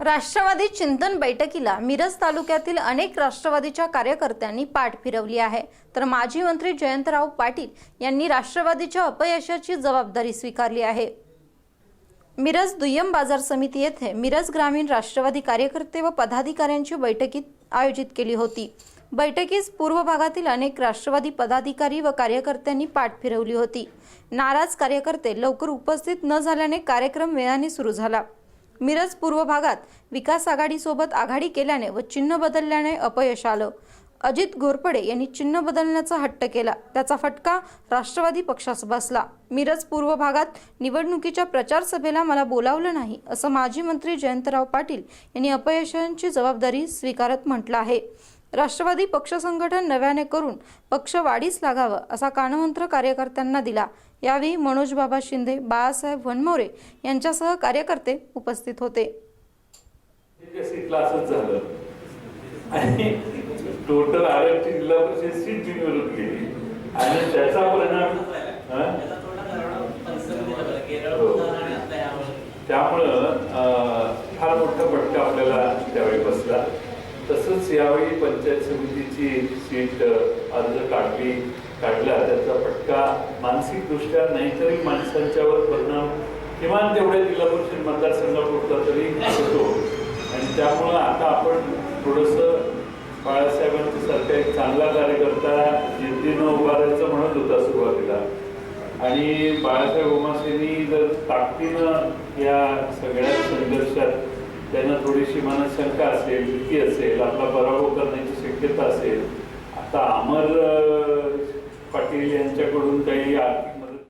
राष्ट्रवादी चिंतन बैठकीला मिरज तालुक्यातील अनेक राष्ट्रवादीच्या कार्यकर्त्यांनी पाठ फिरवली आहे. तर माजी मंत्री जयंतराव पाटील यांनी राष्ट्रवादीच्या अपयशाची जबाबदारी स्वीकारली आहे. मिरज दुय्यम बाजार समिती येथे मिरज ग्रामीण राष्ट्रवादी कार्यकर्ते व पदाधिकाऱ्यांची बैठकीत आयोजित केली होती. बैठकीस पूर्व भागातील अनेक राष्ट्रवादी पदाधिकारी व कार्यकर्त्यांनी पाठ फिरवली होती. नाराज कार्यकर्ते लवकर उपस्थित न झाल्याने कार्यक्रम वेळाने सुरू झाला. मिरज पूर्व भागात विकास आघाडीसोबत आघाडी केल्याने व चिन्ह बदलल्याने अपयश आलं. अजित घोरपडे यांनी चिन्ह बदलण्याचा हट्ट केला. त्याचा फटका राष्ट्रवादी पक्षास बसला. मिरज पूर्व भागात निवडणुकीच्या प्रचार सभेला मला बोलावलं नाही असं माजी मंत्री जयंतराव पाटील यांनी अपयशांची जबाबदारी स्वीकारत म्हटलं आहे. राष्ट्रवादी पक्ष संघटन नव्याने करून पक्ष वाढीस लागावं असा कानमंत्र कार्यकर्त्यांना दिला. यावेळी मनोज बाबा शिंदे बाळासाहेब वनमोरे यांच्यासह कार्यकर्ते उपस्थित होते. टोटल आरक्षण जिल्हा परिषद सीट बिनविरोध केली. आणि त्याचा परिणाम हो. त्यामुळं फार मोठा फटका आपल्याला त्यावेळी बसला. तसंच यावेळी पंचायत समितीची सीट अर्ज काढली काढला त्याचा फटका मानसिकदृष्ट्या नाहीतरी माणसांच्यावर परिणाम किमान तेवढ्या जिल्हा परिषद मतदारसंघापुरता तरी होतो. आणि त्यामुळं आता आपण थोडंसं बाळासाहेबांच्या सारखा एक चांगला कार्यकर्ता जिद्दीनं उभारायचं म्हणत होता सुरुवातीला. आणि बाळासाहेब उमासेनी जर ताकदीनं या सगळ्या संघर्षात त्यांना थोडीशी मनशंका असेल भीती असेल आपला पराभव करण्याची शक्यता असेल. आता अमर